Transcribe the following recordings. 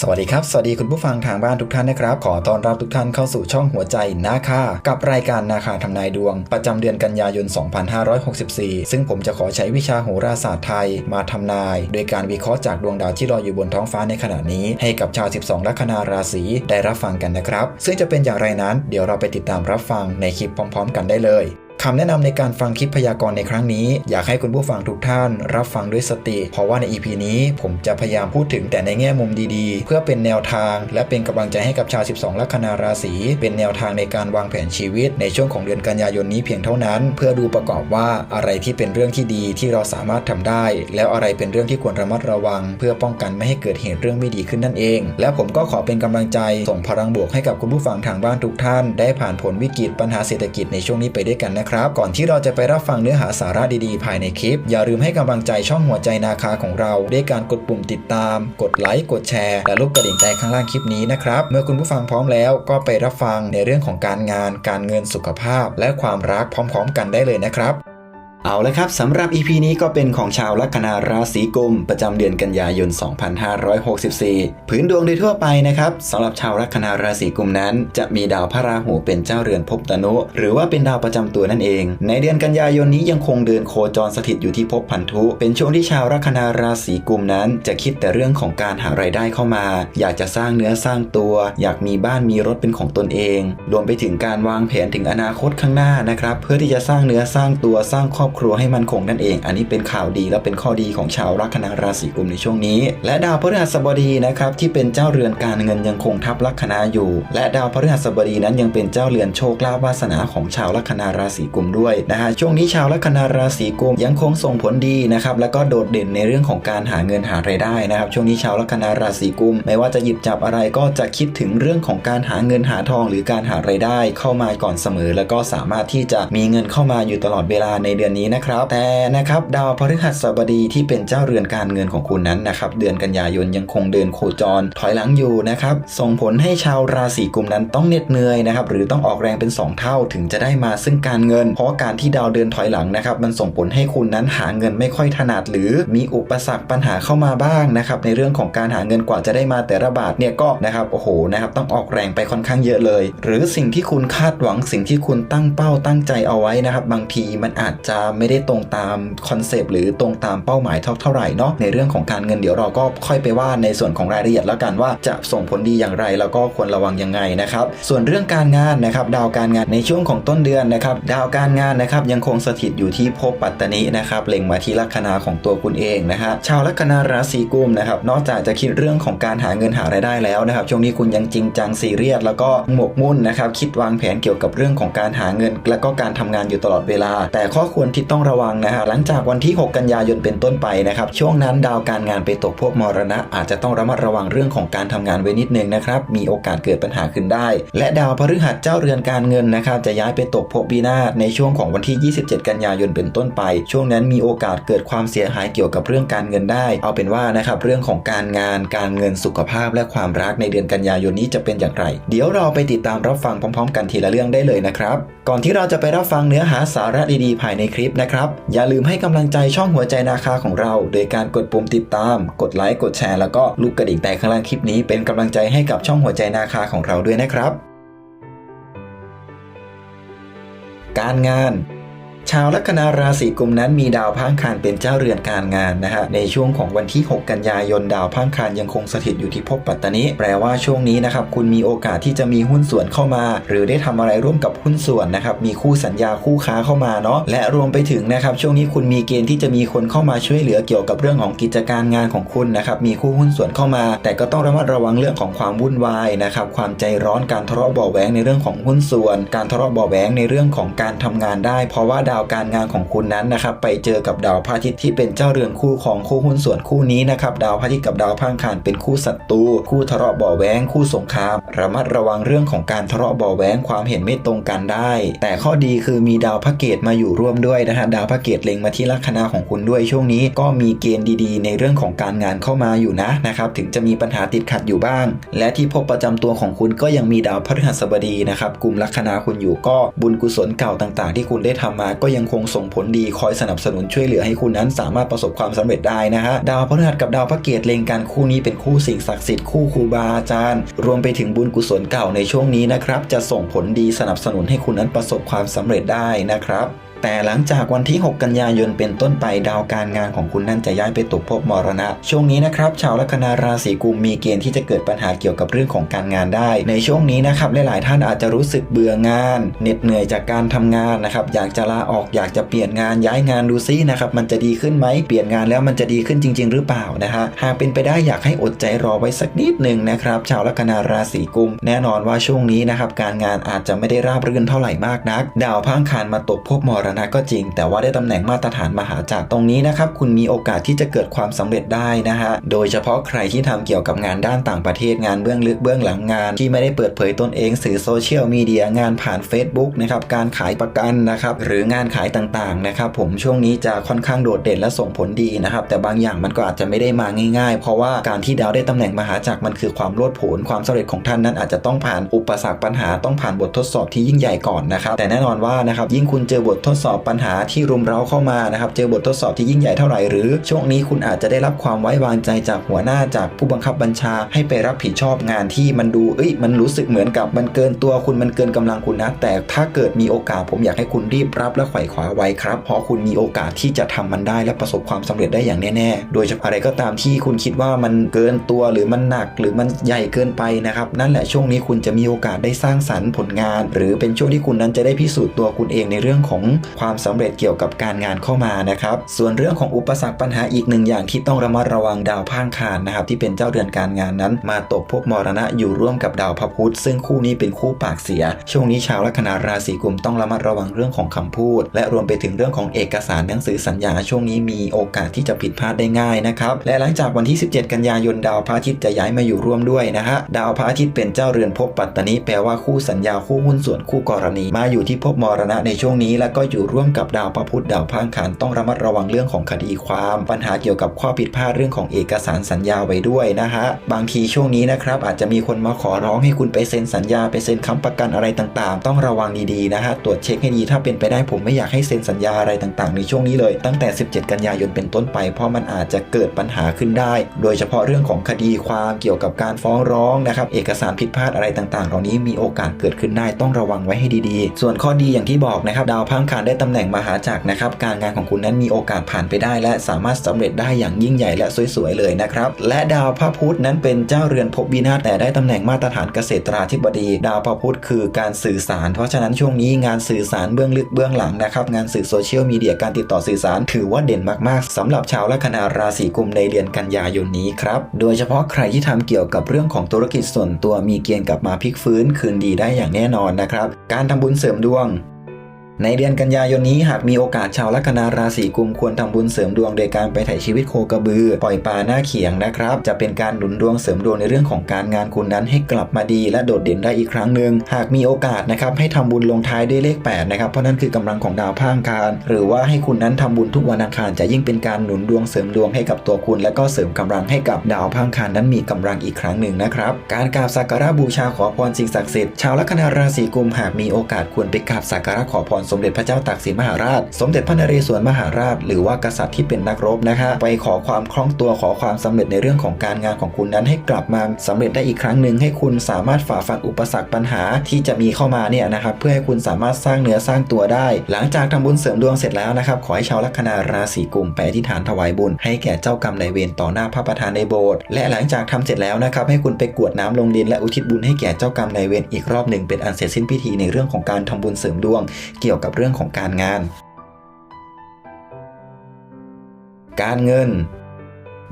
สวัสดีครับ สวัสดีคุณผู้ฟังทางบ้านทุกท่านนะครับ ขอต้อนรับทุกท่านเข้าสู่ช่องหัวใจนาคากับรายการนาคาทำนายดวง ประจำเดือนกันยายน 2564 ซึ่งผมจะขอใช้วิชาโหราศาสตร์ไทยมาทำนาย โดยการวิเคราะห์จากดวงดาวที่ลอยอยู่บนท้องฟ้าในขณะนี้ ให้กับชาว 12 ลัคนาราศีได้รับฟังกันนะครับ ซึ่งจะเป็นอย่างไรนั้น เดี๋ยวเราไปติดตามรับฟังในคลิปพร้อม ๆ กันได้เลย คำแนะนำในการฟังคลิปพยากรณ์ในครั้งนี้ อยากให้คุณผู้ฟังทุกท่านรับฟังด้วยสติ เพราะว่าใน EP นี้ผมจะพยายามพูดถึงแต่ในแง่มุมดีๆ เพื่อเป็นแนวทาง และเป็นกำลังใจให้กับชาว 12 ลัคนาราศีเป็นแนวทางในการวางแผนชีวิต ในช่วงของเดือนกันยายนนี้เพียงเท่านั้น เพื่อดูประกอบว่าอะไรที่เป็นเรื่องที่ดีที่เราสามารถทำได้ แล้วอะไรเป็นเรื่องที่ควรระมัดระวัง เพื่อป้องกันไม่ให้เกิดเหตุเรื่องไม่ดีขึ้นนั่นเอง และผมก็ขอเป็นกำลังใจส่งพลังบวกให้กับคุณผู้ฟังทางบ้านทุกท่าน ได้ผ่านผลวิกฤตปัญหาเศรษฐกิจในช่วงนี้ไปด้วยกันนะครับ ก่อนที่เราจะไปรับฟังเนื้อหาสาระดีๆ ภายในคลิป อย่าลืมให้กำลังใจช่องหัวใจนาคาของเรา ด้วยการกดปุ่มติดตาม กดไลค์กดแชร์ และลูกกระดิ่งแจ้งข้างล่างคลิปนี้นะครับ เมื่อคุณผู้ฟังพร้อมแล้วก็ไปรับฟังในเรื่องของการงาน การเงินสุขภาพ และความรักพร้อม ๆ กันได้เลยนะครับ เอาละครับสำหรับ EP นี้ก็เป็นของชาวลัคนาราศีกุม ประจำเดือนกันยายน 2564 พื้นดวงโดยทั่วไปนะครับสำหรับชาวลัคนาราศีกุมนั้น จะมีดาวพระราหูเป็นเจ้าเรือนภพตนุ หรือว่าเป็นดาวประจำตัวนั่นเอง ในเดือนกันยายนนี้ยังคงเดินโคจรสถิตอยู่ที่ภพพันธุ เป็นช่วงที่ชาวลัคนาราศีกุมนั้น จะคิดแต่เรื่องของการหารายได้เข้ามา อยากจะสร้างเนื้อสร้างตัว อยากมีบ้านมีรถเป็นของตนเอง รวมไปถึงการวางแผนถึงอนาคตข้างหน้านะครับเพื่อที่จะสร้างเนื้อสร้างตัวสร้างครอบครัวให้มั่นคงนั่นเอง อันนี้เป็นข่าวดีและเป็นข้อดีของชาวลัคนาราศีกุมในช่วงนี้ และดาวพฤหัสบดีนะครับที่เป็นเจ้าเรือนการเงินยังคงทับลัคนาอยู่ และดาวพฤหัสบดีนั้นยังเป็นเจ้าเรือนโชคลาภวาสนาของชาวลัคนาราศีกุมด้วยนะฮะช่วงนี้ชาวลัคนาราศีกุมยังคงส่งผลดีนะครับแล้วก็โดดเด่นในเรื่องของการหาเงินหารายได้นะครับ ช่วงนี้ชาวลัคนาราศีกุม ไม่ว่าจะหยิบจับอะไรก็จะคิดถึงเรื่องของการหาเงินหาทอง หรือการหารายได้เข้ามาก่อนเสมอ แล้วก็สามารถที่จะมีเงินเข้ามาอยู่ตลอดเวลาในเดือนนี้นะครับ แต่นะครับดาวพฤหัสบดีที่เป็นเจ้าเรือนการเงินของคุณนั้นนะครับเดือนกันยายนยังคงเดินโคจรถอยหลังอยู่นะครับส่งผลให้ชาวราศีกุมนั้นต้องเหน็ดเหนื่อยนะครับหรือต้องออกแรงเป็น 2 เท่าถึงจะได้มาซึ่งการเงิน เพราะการที่ดาวเดินถอยหลังนะครับมันส่งผลให้คุณนั้นหาเงินไม่ค่อยถนัด หรือมีอุปสรรคปัญหาเข้ามาบ้างนะครับในเรื่องของการหาเงินกว่าจะได้มาแต่ละบาทเนี่ยก็นะครับโอ้โหนะครับต้องออกแรงไปค่อนข้างเยอะเลย หรือสิ่งที่คุณคาดหวังสิ่งที่คุณตั้งเป้าตั้งใจเอาไว้นะครับบางทีมันอาจจะไม่ได้ตรงตามคอนเซปต์หรือตรงตามเป้าหมายเท่าไหร่เนาะในเรื่องของการเงินเดี๋ยวเราก็ค่อยไปว่าในส่วนของรายละเอียดแล้วกันว่าจะส่งผลดีอย่างไรแล้วก็ควรระวังยังไงนะครับ ส่วนเรื่องการงานนะครับดาวการงานในช่วงของต้นเดือนนะครับดาวการงานนะครับยังคงสถิตอยู่ที่ภพปัตตนินะครับเล็งมาที่ลัคนาของตัวคุณเองนะฮะชาวลัคนาราศีกุมนะครับนอกจากจะคิดเรื่องของการหาเงินหารายได้แล้วนะครับช่วงนี้คุณยังจริงจังซีเรียสแล้วก็หมกมุ่นนะครับคิดวางแผนเกี่ยวกับเรื่องของการหาเงิน และก็การทำงานอยู่ตลอดเวลา แต่ข้อควรที่ต้องระวังนะฮะหลังจากวันที่ 6 กันยายนเป็นต้นไปนะครับช่วงนั้นดาวการงานไปตกพวกมรณะ อาจจะต้องระมัดระวังเรื่องของการทำงานไว้นิดนึงนะครับมีโอกาสเกิดปัญหาขึ้นได้ และดาวพฤหัสเจ้าเรือนการเงินนะครับจะย้ายไปตกภพปีนาในช่วงของวันที่ 27 กันยายนเป็นต้นไป ช่วงนั้นมีโอกาสเกิดความเสียหายเกี่ยวกับเรื่องการเงินได้ เอาเป็นว่านะครับเรื่องของการงานการเงินสุขภาพและความรักในเดือนกันยายนนี้จะเป็นอย่างไร เดี๋ยวเราไปติดตามรับฟังพร้อม ๆ กันทีละเรื่องได้เลยนะครับก่อนที่เราจะไปรับฟังเนื้อหาสาระดีๆภายในคลิปนะครับ อย่าลืมให้กำลังใจช่องหัวใจนาคาของเรา โดยการกดปุ่มติดตาม กดไลค์ กดแชร์ แล้วก็ลูกกระดิ่งแต่ข้างล่างคลิปนี้เป็นกำลังใจให้กับช่องหัวใจนาคาของเราด้วยนะครับ การงานาวลัคนาราศีกุมนั้นมีดาวพังคารเป็นเจ้าเรือนการงานนะฮะในช่วงของวันที่ 6 กันยายนดาวพังคารยังคงสถิตอยู่ที่ภพปัตตานิแปลว่าช่วงนี้นะครับคุณมีโอกาสที่จะมีหุ้นส่วนเข้ามา หรือได้ทำอะไรร่วมกับหุ้นส่วนนะครับมีคู่สัญญาคู่ค้าเข้ามาเนาะและรวมไปถึงนะครับช่วงนี้คุณมีเกณฑ์ที่จะมีคนเข้ามาช่วยเหลือเกี่ยวกับเรื่องของกิจการงานของคุณนะครับมีคู่หุ้นส่วนเข้ามา แต่ก็ต้องระมัดระวังเรื่องของความวุ่นวายนะครับความใจร้อนการทะเลาะเบาแหวงในเรื่องของหุ้นส่วน การทะเลาะเบาแหวงในเรื่องของการทำงานได้ เพราะว่าดาวการงานของคุณนั้นนะครับไปเจอกับดาวพระอาทิตย์ที่เป็นเจ้าเรือนคู่ของคู่หุ้นส่วนคู่นี้นะครับดาวพระอาทิตย์กับดาวพังคารเป็นคู่ศัตรูคู่ทะเลาะเบาะแหวงคู่สงคราม ระมัดระวังเรื่องของการทะเลาะเบาะแหวงความเห็นไม่ตรงกันได้ แต่ข้อดีคือมีดาวพระเกตมาอยู่ร่วมด้วยนะฮะดาวพระเกตเล็งมาที่ลัคนาของคุณด้วยช่วงนี้ ก็มีเกณฑ์ดีๆ ในเรื่องของการงานเข้ามาอยู่นะนะครับถึงจะมีปัญหาติดขัดอยู่บ้าง และที่พบประจำตัวของคุณก็ยังมีดาวพฤหัสบดีนะครับกลุ่มลัคนาคุณอยู่ก็บุญกุศลเก่าต่าง ๆ ที่คุณได้ทำมาก็ก็ยังคงส่งผลดีคอยสนับสนุนช่วยเหลือให้คุณนั้นสามารถประสบความสำเร็จได้นะฮะดาวพฤหัสกับดาวพระเกียรติเลงกันคู่นี้เป็นคู่สิ่งศักดิ์สิทธิ์คู่ครูบาอาจารย์ รวมไปถึงบุญกุศลเก่าในช่วงนี้นะครับจะส่งผลดีสนับสนุนให้คุณนั้นประสบความสำเร็จได้นะครับ แต่หลังจากวันที่ 6 กันยายนเป็นต้นไปดาวการงานของคุณนั่นจะย้ายไปตกภพมรณะ ช่วงนี้นะครับชาวลัคนาราศีกุมมีเกณฑ์ที่จะเกิดปัญหาเกี่ยวกับเรื่องของการงานได้ ในช่วงนี้นะครับหลายๆท่านอาจจะรู้สึกเบื่องานเหน็ดเหนื่อยจากการทำงานนะครับอยากจะลาออกอยากจะเปลี่ยนงานย้ายงานดูซินะครับมันจะดีขึ้นไหมเปลี่ยนงานแล้วมันจะดีขึ้นจริง ๆ หรือเปล่านะฮะหากเป็นไปได้อยากให้อดใจรอไว้สักนิดหนึ่งนะครับชาวลัคนาราศีกุม แน่นอนว่าช่วงนี้นะครับการงานอาจจะไม่ได้ราบรื่นเท่าไหร่มากนัก ดาวพังคารมาตกภพมรณะก็จริง แต่ว่าได้ตำแหน่งมาตรฐานมหาจักรตรงนี้นะครับคุณมีโอกาสที่จะเกิดความสำเร็จได้นะฮะโดยเฉพาะใครที่ทำเกี่ยวกับงานด้านต่างประเทศงานเบื้องลึกเบื้องหลังงาน ที่ไม่ได้เปิดเผยตนเองสื่อโซเชียลมีเดียงานผ่าน Facebook นะครับการขายประกันนะครับหรืองานขายต่างๆนะครับผมช่วงนี้จะค่อนข้างโดดเด่นและส่งผลดีนะครับแต่บางอย่างมันก็อาจจะไม่ได้มาง่าย ๆ เพราะว่าการที่ดาวได้ตำแหน่งมหาจักรมันคือความโลดโผนความสำเร็จของท่านนั้นอาจจะต้องผ่านอุปสรรคปัญหาต้องผ่านบททดสอบที่ยิ่งใหญ่ก่อนนะครับแต่แน่นอนว่านะครับยิ่งคุณเจอบททดสอบปัญหาที่รุมเร้าเข้ามานะครับ เจอบททดสอบที่ยิ่งใหญ่เท่าไหร่หรือ ช่วงนี้คุณอาจจะได้รับความไว้วางใจจากหัวหน้าจากผู้บังคับบัญชา ให้ไปรับผิดชอบงานที่มันดูเอ้ยมันรู้สึกเหมือนกับมันเกินตัวคุณมันเกินกำลังคุณนะ แต่ถ้าเกิดมีโอกาสผมอยากให้คุณรีบรับและไขว่คว้าไว้ครับ เพราะคุณมีโอกาสที่จะทำมันได้และประสบความสำเร็จได้อย่างแน่ๆ โดยเฉพาะอะไรก็ตามที่คุณคิดว่ามันเกินตัวหรือมันหนักหรือมันใหญ่เกินไปนะครับนั่นแหละช่วงนี้คุณจะมีโอกาสได้สร้างสรรค์ผลงาน หรือเป็นช่วงที่คุณนั้นจะได้พิสูจน์ตัวคุณเองในเรื่องของความสำเร็จเกี่ยวกับการงานเข้ามานะครับ ส่วนเรื่องของอุปสรรคปัญหาอีกหนึ่งอย่างที่ต้องระมัดระวังดาวพางคารนะครับที่เป็นเจ้าเรือนการงานนั้น มาตกภพมรณะอยู่ร่วมกับดาวพระพุธซึ่งคู่นี้เป็นคู่ปากเสีย ช่วงนี้ชาวลัคนาราศีกุมต้องระมัดระวังเรื่องของคำพูด และรวมไปถึงเรื่องของเอกสารหนังสือสัญญา ช่วงนี้มีโอกาสที่จะผิดพลาดได้ง่ายนะครับและหลังจากวันที่ 17 กันยายนดาวพระอาทิตย์จะย้ายมาอยู่ร่วมด้วยนะฮะดาวพระอาทิตย์เป็นเจ้าเรือนภพปัตตานีแปลว่าคู่สัญญาคู่หุ้นส่วนคู่กรณี มาอยู่ที่ภพมรณะในช่วงนี้แล้วก็อยู่ร่วมกับดาวพระพุธดาวพางคารต้องระมัดระวังเรื่องของคดีความ ปัญหาเกี่ยวกับข้อผิดพลาดเรื่องของเอกสารสัญญาไว้ด้วยนะฮะบางทีช่วงนี้นะครับอาจจะมีคนมาขอร้องให้คุณไปเซ็นสัญญาไปเซ็นค้ำประกันอะไรต่างๆ ต้องระวังดีๆนะฮะตรวจเช็คให้ดีถ้าเป็นไปได้ผมไม่อยากให้เซ็นสัญญาอะไรต่างๆ ในช่วงนี้เลย ตั้งแต่ 17 กันยายนเป็นต้นไป เพราะมันอาจจะเกิดปัญหาขึ้นได้ โดยเฉพาะเรื่องของคดีความเกี่ยวกับการฟ้องร้องนะครับเอกสารผิดพลาดอะไรต่างๆ เหล่านี้มีโอกาสเกิดขึ้นได้ต้องระวังไว้ให้ดีๆ ส่วนข้อดีอย่างที่บอกนะครับดาวพังคารได้ตำแหน่งมหาจักรนะครับ การงานของคุณนั้นมีโอกาสผ่านไปได้ และสามารถสำเร็จได้อย่างยิ่งใหญ่และสวยๆเลยนะครับ และดาวพระพุธนั้นเป็นเจ้าเรือนภพวินาศแต่ได้ตำแหน่งมาตรฐานเกษตราธิบดี ดาวพระพุธคือการสื่อสาร เพราะฉะนั้นช่วงนี้งานสื่อสารเบื้องลึกเบื้องหลังนะครับ งานสื่อโซเชียลมีเดียการติดต่อสื่อสาร ถือว่าเด่นมากๆสำหรับชาวลัคนาราศีกุมในเดือนกันยายนนี้ครับ โดยเฉพาะใครที่ทำเกี่ยวกับเรื่องของธุรกิจส่วนตัวมีเกณฑ์กลับมาพลิกฟื้นคืนดีได้อย่างแน่นอนนะครับ การทำบุญเสริมดวง ในเดือนกันยายนนี้หากมีโอกาสชาวลัคนาราศีกุมควรทำบุญเสริมดวงโดยการไปถ่ายชีวิตโคกระบือ ปล่อยปลาหน้าเขียงนะครับ จะเป็นการหนุนดวงเสริมดวงในเรื่องของการงานคุณนั้นให้กลับมาดีและโดดเด่นได้อีกครั้งหนึ่งหากมีโอกาสนะครับให้ทำบุญลงท้ายด้วยเลข8นะครับเพราะนั่นคือกำลังของดาวพางคาร หรือว่าให้คุณนั้นทำบุญทุกวันอังคารจะยิ่งเป็นการหนุนดวงเสริมดวงให้กับตัวคุณ และก็เสริมกำลังให้กับดาวพางคารนั้นมีกำลังอีกครั้งหนึ่งนะครับการกราบสักการะบูชาขอพรสิ่งศักดิ์สิทธิ์ชาวลัคนาราศีกุมหากมีโอกาสควรไปกราบสักการะขอพรสมเด็จพระเจ้าตากสินมหาราช สมเด็จพระนเรศวรมหาราช หรือว่ากษัตริย์ที่เป็นนักรบนะคะ ไปขอความคล่องตัวขอความสำเร็จในเรื่องของการงานของคุณนั้นให้กลับมาสำเร็จได้อีกครั้งหนึ่งให้คุณสามารถฝ่าฟันอุปสรรคปัญหาที่จะมีเข้ามาเนี่ยนะครับเพื่อให้คุณสามารถสร้างเนื้อสร้างตัวได้ หลังจากทำบุญเสริมดวงเสร็จแล้วนะครับขอให้ชาวลัคนาราศีกุมไปอธิษฐานถวายบุญ ให้แก่เจ้ากรรมนายเวรต่อหน้าพระประธานในโบสถ์และหลังจากทำเสร็จแล้วนะครับให้คุณไปกรวดน้ำลงดินและอุทิศบุญให้แก่เจ้ากรรมนายเวรอีกรอบหนึ่งเป็นอันเสร็จสิ้นพิธีในเรื่องของการทำบุญเสริมดวงเกี่ยวกับเรื่องของการงาน การเงิน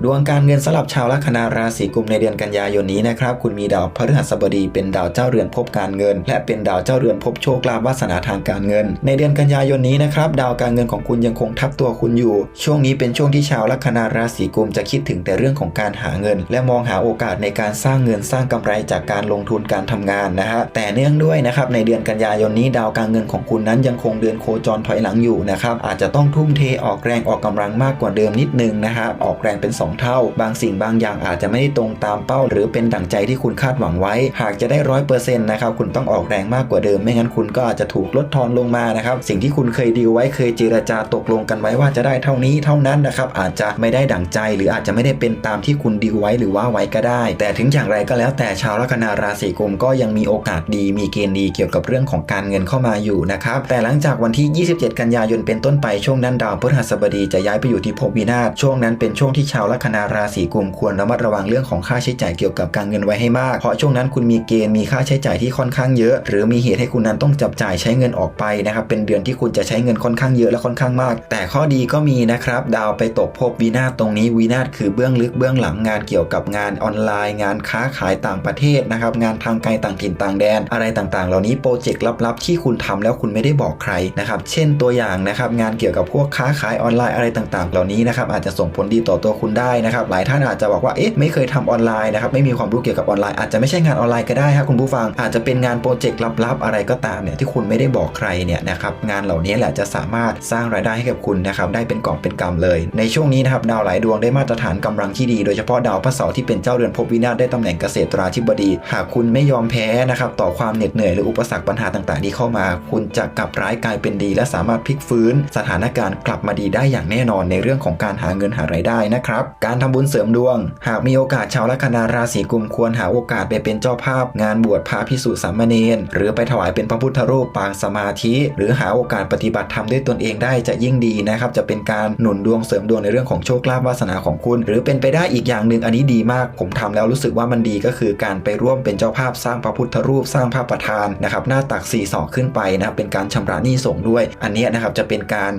ดวงการเงินสำหรับชาวลัคนาราศีกุมในเดือนกันยายนนี้นะครับคุณมีดาวพฤหัสบดีเป็นดาวเจ้าเรือนภพการเงิน และเป็นดาวเจ้าเรือนภพโชคลาภวาสนาทางการเงิน ในเดือนกันยายนนี้นะครับดาวการเงินของคุณยังคงทับตัวคุณอยู่ ช่วงนี้เป็นช่วงที่ชาวลัคนาราศีกุมจะคิดถึงแต่เรื่องของการหาเงิน และมองหาโอกาสในการสร้างเงินสร้างกำไรจากการลงทุนการทำงานนะฮะแต่เนื่องด้วยนะครับในเดือนกันยายนนี้ดาวการเงินของคุณนั้นยังคงเดินโคจรถอยหลังอยู่นะครับอาจจะต้องทุ่มเทออกแรงออกกำลังมากกว่าเดิมนิดนึงนะฮะออกแรงเป็น2 เท่า บางสิ่งบางอย่างอาจจะไม่ได้ตรงตามเป้า หรือเป็นดั่งใจที่คุณคาดหวังไว้ หากจะได้ร้อยเปอร์เซ็นต์นะครับคุณต้องออกแรงมากกว่าเดิม ไม่งั้นคุณก็อาจจะถูกลดทอนลงมานะครับสิ่งที่คุณเคยดีลไว้เคยเจรจาตกลงกันไว้ว่าจะได้เท่านี้เท่านั้นนะครับอาจจะไม่ได้ดั่งใจ หรืออาจจะไม่ได้เป็นตามที่คุณดีลไว้หรือว่าไว้ก็ได้ แต่ถึงอย่างไรก็แล้วแต่ชาวลัคนาราศีกุมก็ยังมีโอกาสดี มีเกณฑ์ดีเกี่ยวกับเรื่องของการเงินเข้ามาอยู่นะครับแต่หลังจากวันที่ 27 กันยายนเป็นต้นไปช่วงนั้นดาวพฤหัสบดีจะย้ายไปอยู่ที่ภพวินาศช่วงนั้นเป็นช่วงที่ชาวลัคนาราศีกุมควรระมัดระวังเรื่องของค่าใช้จ่ายเกี่ยวกับการเงินไว้ให้มาก เพราะช่วงนั้นคุณมีเกณฑ์มีค่าใช้จ่ายที่ค่อนข้างเยอะ หรือมีเหตุให้คุณนั้นต้องจับจ่ายใช้เงินออกไปนะครับเป็นเดือนที่คุณจะใช้เงินค่อนข้างเยอะและค่อนข้างมาก แต่ข้อดีก็มีนะครับดาวไปตกภพวินาตรงนี้วินาคือเบื้องลึกเบื้องหลังงานเกี่ยวกับงานออนไลน์ งานค้าขายต่างประเทศนะครับงานทางไกลต่างถิ่นต่างแดน อะไรต่างๆ เหล่านี้โปรเจกต์ลับๆ ที่คุณทำแล้วคุณไม่ได้บอกใครนะครับเช่นตัวอย่างนะครับงานเกี่ยวกับพวกค้าขายออนไลน์อะไรต่างๆ เหล่านี้นะครับอาจจะส่งผลดีต่อตัวคุณได้นะครับหลายท่านอาจจะบอกว่าเอ๊ะไม่เคยทำออนไลน์นะครับไม่มีความรู้เกี่ยวกับออนไลน์อาจจะไม่ใช่งานออนไลน์ก็ได้ครับคุณผู้ฟังอาจจะเป็นงานโปรเจกต์ลับๆ อะไรก็ตามเนี่ยที่คุณไม่ได้บอกใครเนี่ยนะครับงานเหล่านี้แหละจะสามารถสร้างรายได้ให้กับคุณนะครับได้เป็นกอบเป็นกำเลย ในช่วงนี้นะครับดาวหลายดวงได้มาตรฐานกำลังที่ดีโดยเฉพาะดาวพระเสาร์ที่เป็นเจ้าเรือนภพวินาศได้ตำแหน่งเกษตราธิบดี หากคุณไม่ยอมแพ้นะครับต่อความเหน็ดเหนื่อยหรืออุปสรรคปัญหาต่างๆ ที่เข้ามา คุณจะกลับร้ายกลายเป็นดี และสามารถพลิกฟื้น สถานการณ์กลับมาดีได้อย่างแน่นอนในเรื่องของการหาเงินหารายได้นะครับการทำบุญเสริมดวง หากมีโอกาสชาวลัคนาราศีกุมควรหาโอกาสไปเป็นเจ้าภาพ งานบวชพระพิสุสามเณรหรือไปถวายเป็นพระพุทธรูปปางสมาธิ หรือหาโอกาสปฏิบัติธรรมด้วยตนเองได้จะยิ่งดีนะครับ จะเป็นการหนุนดวงเสริมดวงในเรื่องของโชคลาภวาสนาของคุณ หรือเป็นไปได้อีกอย่างหนึ่งอันนี้ดีมาก ผมทำแล้วรู้สึกว่ามันดีก็คือการไปร่วมเป็นเจ้าภาพสร้างพระพุทธรูปสร้างพระประธานนะครับหน้าตัก4ศอกขึ้นไปนะครับเป็นการชำระหนี้ส่งด้วย อันนี้นะครับจะเป็นการ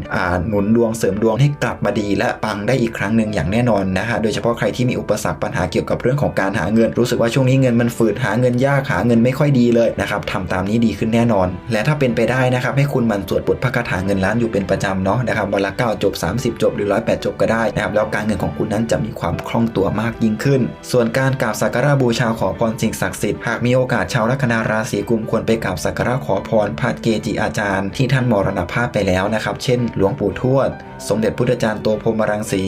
หนุนดวงเสริมดวงให้กลับมาดีและปังได้อีกครั้งหนึ่งอย่างแน่นอนนะฮะโดยเฉพาะใครที่มีอุปสรรคปัญหาเกี่ยวกับเรื่องของการหาเงิน รู้สึกว่าช่วงนี้เงินมันฝืดหาเงินยากหาเงินไม่ค่อยดีเลยนะครับทำตามนี้ดีขึ้นแน่นอน และถ้าเป็นไปได้นะครับให้คุณหมันสวดบทพระคาถาเงินล้านอยู่เป็นประจำเนาะนะครับวันละ9จบ 30 จบหรือ108จบก็ได้นะครับแล้วการเงินของคุณนั้นจะมีความคล่องตัวมากยิ่งขึ้น ส่วนการกราบสักการะบูชาขอพรสิ่งศักดิ์สิทธิ์หากมีโอกาสชาวลัคนาราศีกุมควรไปกราบสักการะขอพรพระเกจิอาจารย์ที่ท่านมรณภาพไปแล้วนะครับ เช่น หลวงปู่ทวด สมเด็จพุทธจารย์โตพรมรังสี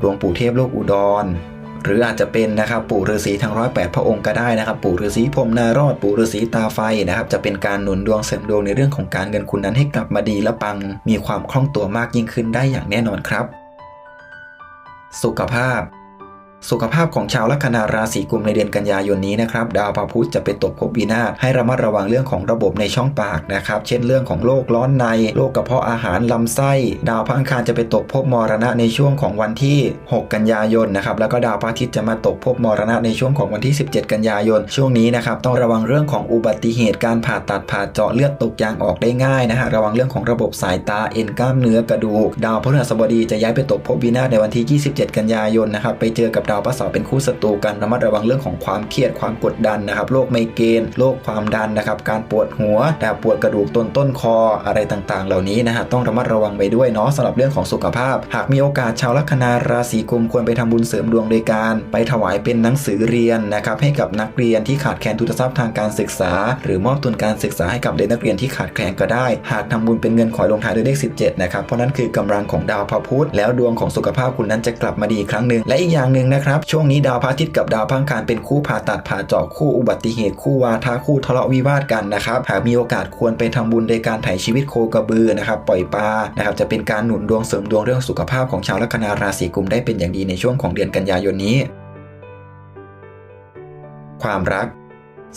หลวงปู่เทพโลกอุดร หรืออาจจะเป็นนะครับปู่ฤาษีทั้งร้อยแปดพระองค์ก็ได้นะครับ ปู่ฤาษีพรมนารอดปู่ฤาษีตาไฟนะครับ จะเป็นการหนุนดวงเสริมดวงในเรื่องของการเงินคุณนั้นให้กลับมาดีและปัง มีความคล่องตัวมากยิ่งขึ้นได้อย่างแน่นอนครับ สุขภาพ สุขภาพของชาวลัคนาราศีกุมในเดือนกันยายนนี้นะครับดาวพระพุธจะไปตกภพวินาศให้ระมัดระวังเรื่องของระบบในช่องปากนะครับเช่นเรื่องของโรคร้อนในโรคกระเพาะอาหารลำไส้ ดาวพระอังคารจะไปตกภพมรณะในช่วงของวันที่ 6 กันยายนนะครับแล้วก็ดาวพระอาทิตย์จะมาตกภพมรณะในช่วงของวันที่ 17 กันยายน ช่วงนี้นะครับต้องระวังเรื่องของอุบัติเหตุการผ่าตัดผ่าเจาะเลือดตกยางออกได้ง่ายนะฮะระวังเรื่องของระบบสายตาเอ็นกล้ามเนื้อกระดูกดาวพฤหัสบดีจะย้ายไปตกภพวินาศในวันที่ 27 กันยายนนะครับไปเจอกับดาวพระเสาร์เป็นคู่ศัตรูกันระมัดระวังเรื่องของความเครียดความกดดันนะครับโรคไมเกรนโรคความดันนะครับการปวดหัวแต่ปวดกระดูกต้นต้นคออะไรต่างๆ เหล่านี้นะฮะต้องระมัดระวังไปด้วยเนาะสำหรับเรื่องของสุขภาพ หากมีโอกาสชาวลัคนาราศีกุมควรไปทำบุญเสริมดวงโดยการ ไปถวายเป็นหนังสือเรียนนะครับให้กับนักเรียนที่ขาดแคลนทุนทรัพย์ทางการศึกษา หรือมอบทุนการศึกษาให้กับเด็กนักเรียนที่ขาดแคลนก็ได้ หากทำบุญเป็นเงินขอยลงท้ายด้วยเลข 17นะครับเพราะนั่นคือกำลังของดาวพระพุธแล้วดวงของสุขภาพคุณนั้นจะกลับมาดีครั้งหนึ่งและอีกอย่างหนึ่งนะครับ ช่วงนี้ดาวพระอาทิตย์กับดาวพังคารเป็นคู่ผ่าตัดผ่าเจาะคู่อุบัติเหตุคู่วาทะคู่ทะเลาะวิวาทกันนะครับ หากมีโอกาสควรไปทำบุญในการไถ่ชีวิตโคกระบือนะครับ ปล่อยปลานะครับจะเป็นการหนุนดวงเสริมดวงเรื่องสุขภาพของชาวลัคนาราศีกุมได้เป็นอย่างดีในช่วงของเดือนกันยายนนี้ ความรัก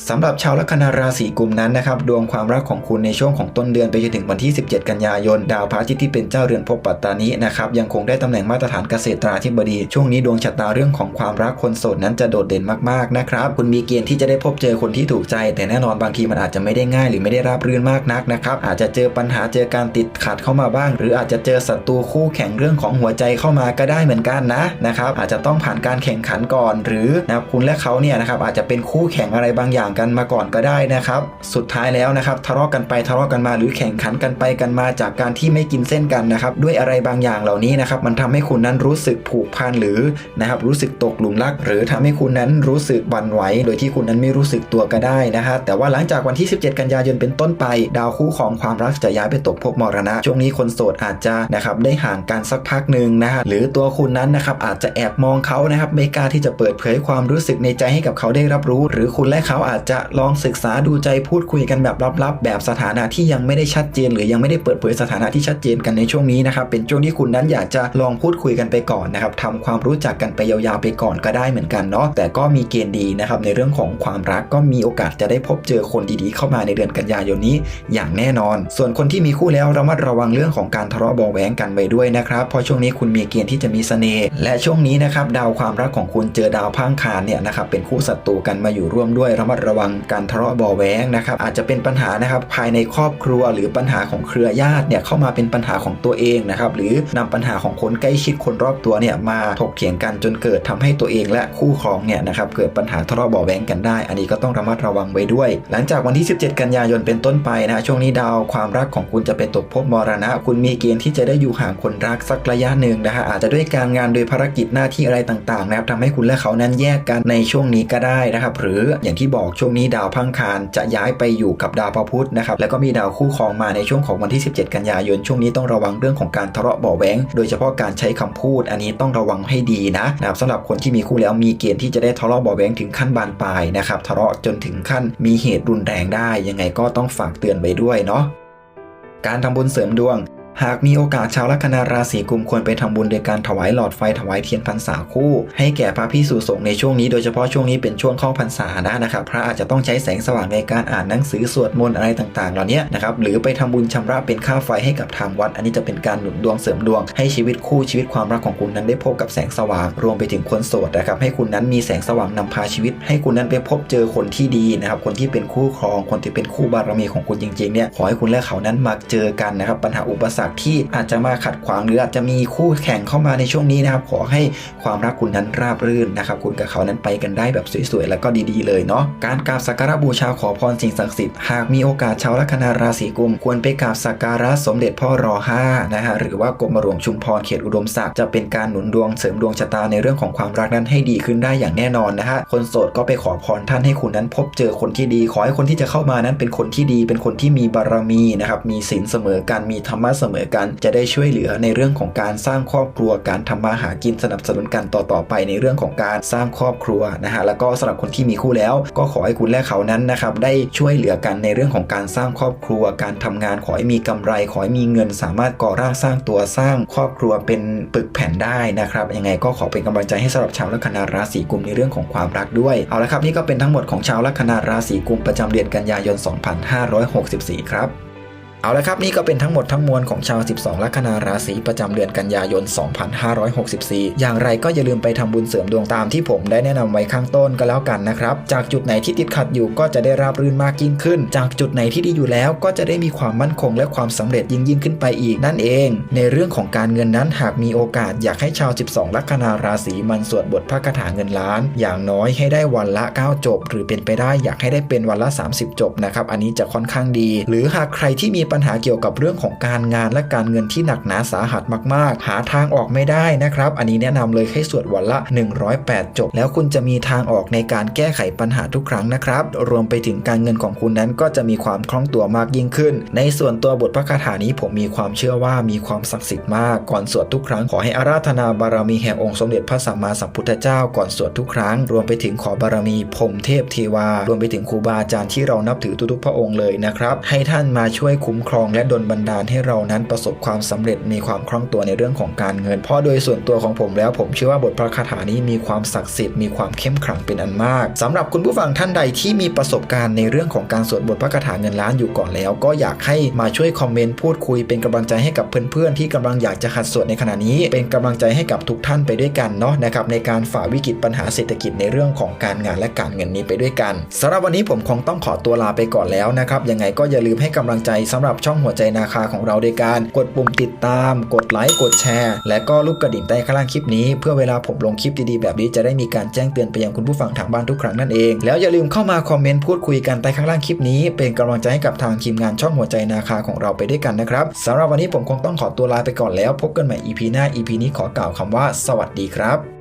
สำหรับชาวลัคนาราศีกุมนั้นนะครับดวงความรักของคุณในช่วงของต้นเดือนไปจนถึงวันที่ 17 กันยายน ดาวพระอาทิตย์ที่เป็นเจ้าเรือนภพปัตตานีนะครับยังคงได้ตำแหน่งมาตรฐานเกษตราธิบดี ช่วงนี้ดวงชะตาเรื่องของความรักคนโสดนั้นจะโดดเด่นมากๆนะครับคุณมีเกณฑ์ที่จะได้พบเจอคนที่ถูกใจ แต่แน่นอนบางทีมันอาจจะไม่ได้ง่าย หรือไม่ได้ราบรื่นมากนักนะครับอาจจะเจอปัญหาเจอการติดขัดเข้ามาบ้าง หรืออาจจะเจอศัตรูคู่แข่งเรื่องของหัวใจเข้ามาก็ได้เหมือนกันนะนะครับอาจจะต้องผ่านการแข่งขันก่อน หรือนะครับคุณและเขาเนี่ยนะครับอาจจะเป็นคู่แข่งอะไรบางอย่างอย่างกันมาก่อนก็ได้นะครับ สุดท้ายแล้วนะครับทะเลาะกันไปทะเลาะกันมาหรือแข่งขันกันไปกันมาจากการที่ไม่กินเส้นกันนะครับ ด้วยอะไรบางอย่างเหล่านี้นะครับ มันทำให้คุณนั้นรู้สึกผูกพันหรือนะครับรู้สึกตกหลุมรัก หรือทำให้คุณนั้นรู้สึกบั่นไหวโดยที่คุณนั้นไม่รู้สึกตัวก็ได้นะฮะแต่ว่าหลังจากวันที่ 17 กันยายนเป็นต้นไป ดาวคู่ของความรักจะย้ายไปตกภพมรณะ ช่วงนี้คนโสดอาจจะนะครับได้ห่างกันสักพักหนึ่งนะฮะหรือตัวคุณนั้นนะครับอาจจะแอบมองเขานะครับไม่กล้าที่จะเปิดเผยความรู้สึกในใจให้กับเขาได้รับรู้ หรือคุณและเขาอาจจะลองศึกษาดูใจพูดคุยกันแบบลับๆ แบบสถานะที่ยังไม่ได้ชัดเจน หรือยังไม่ได้เปิดเผยสถานะที่ชัดเจนกันในช่วงนี้นะครับเป็นช่วงที่คุณนั้นอยากจะลองพูดคุยกันไปก่อนนะครับทำความรู้จักกันไปยาวๆไปก่อนก็ได้เหมือนกันเนาะแต่ก็มีเกณฑ์ดีนะครับในเรื่องของความรักก็มีโอกาสจะได้พบเจอคนดีๆ เข้ามาในเดือนกันยายนนี้อย่างแน่นอน ส่วนคนที่มีคู่แล้วระมัดระวังเรื่องของการทะเลาะเบาแหวงกันไว้ด้วยนะครับเพราะช่วงนี้คุณมีเกณฑ์ที่จะมีเสน่ห์และช่วงนี้นะครับดาวความรักของคุณเจอดาวพังคารเนี่ยนะครับเป็นคู่ศัตรูกันมาอยู่ร่วมด้วยระมัดระวังการทะเลาะเบาแหวงนะครับอาจจะเป็นปัญหานะครับภายในครอบครัวหรือปัญหาของเครือญาติเนี่ยเข้ามาเป็นปัญหาของตัวเองนะครับหรือนำปัญหาของคนใกล้ชิดคนรอบตัวเนี่ยมาถกเถียงกันจนเกิดทำให้ตัวเองและคู่ครองเนี่ยนะครับเกิดปัญหาทะเลาะเบาแหวงกันได้ อันนี้ก็ต้องระมัดระวังไว้ด้วย หลังจากวันที่ 17 กันยายนเป็นต้นไปนะช่วงนี้ดาวความรักของคุณจะไปตกภพมรณะ คุณมีเกณฑ์ที่จะได้อยู่ห่างคนรักสักระยะหนึ่งนะฮะอาจจะด้วยการงานโดยภารกิจหน้าที่อะไรต่างๆนะครับทำให้คุณและเขานั้นแยกกันในช่วงนี้ก็ได้นะครับหรืออย่างที่บอกช่วงนี้ดาวพังคารจะย้ายไปอยู่กับดาวพระพุธนะครับแล้วก็มีดาวคู่ครองมาในช่วงของวันที่ 17 กันยายน ช่วงนี้ต้องระวังเรื่องของการทะเลาะเบาแหวงโดยเฉพาะการใช้คำพูด อันนี้ต้องระวังให้ดีนะนะครับสำหรับคนที่มีคู่แล้วมีเกณฑ์ที่จะได้ทะเลาะเบาแหวงถึงขั้นบานปลายนะครับทะเลาะจนถึงขั้นมีเหตุรุนแรงได้ ยังไงก็ต้องฝากเตือนไว้ด้วยเนาะการทำบุญเสริมดวง หากมีโอกาสชาวลัคนาราศีกุมควรไปทำบุญโดยการถวายหลอดไฟถวายเทียนพรรษาคู่ ให้แก่พระพิสุสงฆ์ในช่วงนี้โดยเฉพาะช่วงนี้เป็นช่วงเข้าพรรษานะนะครับพระอาจจะต้องใช้แสงสว่างในการอ่านหนังสือสวดมนต์อะไรต่างๆ เหล่านี้นะครับหรือไปทำบุญชำระเป็นค่าไฟให้กับทางวัด อันนี้จะเป็นการหนุนดวงเสริมดวง ให้ชีวิตคู่ชีวิตความรักของคุณนั้นได้พบกับแสงสว่างรวมไปถึงคนโสดนะครับให้คุณนั้นมีแสงสว่างนำพาชีวิต ให้คุณนั้นไปพบเจอคนที่ดีนะครับคนที่เป็นคู่ครองคนที่เป็นคู่บารมีของคุณจริงๆเนี่ยขอให้คุณและเขานั้นมาเจอกันนะครับปัญหาอุปสรรคที่อาจจะมาขัดขวางหรืออาจจะมีคู่แข่งเข้ามาในช่วงนี้นะครับ ขอให้ความรักคุณนั้นราบรื่นนะครับ คุณกับเขานั้นไปกันได้แบบสวยๆ แล้วก็ดีๆ เลยเนาะการกราบสักการะบูชาขอพรสิ่งศักดิ์สิทธิ์หากมีโอกาสชาวลัคนาราศีกุม ควรไปกราบสักการะสมเด็จพ่อรอห้านะฮะหรือว่ากรมหลวงชุมพรเขตอุดมศักดิ์จะเป็นการหนุนดวงเสริมดวงชะตาในเรื่องของความรักนั้นให้ดีขึ้นได้อย่างแน่นอนนะฮะคนโสดก็ไปขอพรท่านให้คุณนั้นพบเจอคนที่ดี ขอให้คนที่จะเข้ามานั้นเป็นคนที่ดี เป็นคนที่มีบารมีนะครับมีศีลเสมอกันมีธรรมะเสมอกัน จะได้ช่วยเหลือในเรื่องของการสร้างครอบครัวการทำมาหากินสนับสนุนกันต่อๆไปในเรื่องของการสร้างครอบครัวนะฮะแล้วก็สำหรับคนที่มีคู่แล้ว ก็ขอให้คุณและเขานั้นนะครับได้ช่วยเหลือกันในเรื่องของการสร้างครอบครัว การทำงานขอให้มีกำไร ขอให้มีเงินสามารถก่อร่างสร้างตัวสร้างครอบครัวเป็นปึกแผ่นได้นะครับยังไงก็ขอเป็นกำลังใจให้สำหรับชาวลัคนาราศีกุมในเรื่องของความรักด้วยเอาละครับนี่ก็เป็นทั้งหมดของชาวลัคนาราศีกุมประจำเดือนกันยายน 2564 ครับ เอาละครับ นี่ก็เป็นทั้งหมดทั้งมวลของชาว 12 ลัคนาราศีประจำเดือนกันยายน 2564 อย่างไรก็อย่าลืมไปทำบุญเสริมดวงตามที่ผมได้แนะนำไว้ข้างต้นก็แล้วกันนะครับ จากจุดไหนที่ติดขัดอยู่ก็จะได้ราบรื่นมากยิ่งขึ้น จากจุดไหนที่ดีอยู่แล้วก็จะได้มีความมั่นคงและความสำเร็จยิ่งยิ่งขึ้นไปอีกนั่นเอง ในเรื่องของการเงินนั้นหากมีโอกาสอยากให้ชาว 12 ลัคนาราศีมันสวดบทพระคาถาเงินล้าน อย่างน้อยให้ได้วันละ 9 จบ หรือเป็นไปได้อยากให้ได้เป็นวันละ 30 จบนะครับอันนี้จะค่อนข้างดี หรือหากใครที่มีปัญหาเกี่ยวกับเรื่องของการงานและการเงินที่หนักหนาสาหัสมาก ๆ หาทางออกไม่ได้นะครับ อันนี้แนะนำเลยให้สวดวันละ 108 จบ แล้วคุณจะมีทางออกในการแก้ไขปัญหาทุกครั้งนะครับ รวมไปถึงการเงินของคุณนั้นก็จะมีความคล่องตัวมากยิ่งขึ้น ในส่วนตัวบทพระคาถานี้ผมมีความเชื่อว่ามีความศักดิ์สิทธิ์มาก ก่อนสวดทุกครั้งขอให้อาราธนาบารมีแห่งองค์สมเด็จพระสัมมาสัมพุทธเจ้าก่อนสวดทุกครั้ง รวมไปถึงขอบารมีพรมเทพเทวารวมไปถึงครูบาอาจารย์ที่เรานับถือทุกๆพระองค์เลยนะครับให้ท่านมาช่วยคุ้มครองและดลบันดาลให้เรานั้นประสบความสำเร็จมีความคล่องตัวในเรื่องของการเงิน เพราะโดยส่วนตัวของผมแล้วผมเชื่อว่าบทพระคาถานี้มีความศักดิ์สิทธิ์มีความเข้มขลังเป็นอันมากสำหรับคุณผู้ฟังท่านใดที่มีประสบการณ์ในเรื่องของการสวดบทพระคาถาเงินล้านอยู่ก่อนแล้ว ก็อยากให้มาช่วยคอมเมนต์พูดคุยเป็นกำลังใจให้กับเพื่อนๆที่กำลังอยากจะหัดสวดในขณะนี้ เป็นกำลังใจให้กับทุกท่านไปด้วยกันเนาะนะครับในการฝ่าวิกฤตปัญหาเศรษฐกิจในเรื่องของการงานและการเงินนี้ไปด้วยกันสำหรับวันนี้ผมคงต้องขอตัวลาไปก่อนแล้วนะครับยังไงก็อย่าลืมให้กำลังใจสำหรับับช่องหัวใจนาคาของเราโดยการกดปุ่มติดตาม กดไลค์กดแชร์ และก็ลูกกระดิ่งใต้ข้างล่างคลิปนี้เพื่อเวลาผมลงคลิปดีๆแบบนี้จะได้มีการแจ้งเตือนไปยังคุณผู้ฟังทางบ้านทุกครั้งนั่นเอง แล้วอย่าลืมเข้ามาคอมเมนต์พูดคุยกันใต้ข้างล่างคลิปนี้ เป็นกำลังใจให้กับทางทีมงานช่องหัวใจนาคาของเราไปด้วยกันนะครับสำหรับวันนี้ผมคงต้องขอตัวลาไปก่อนแล้ว พบกันใหม่ EP หน้า EP นี้ขอกล่าวคำว่า สวัสดีครับ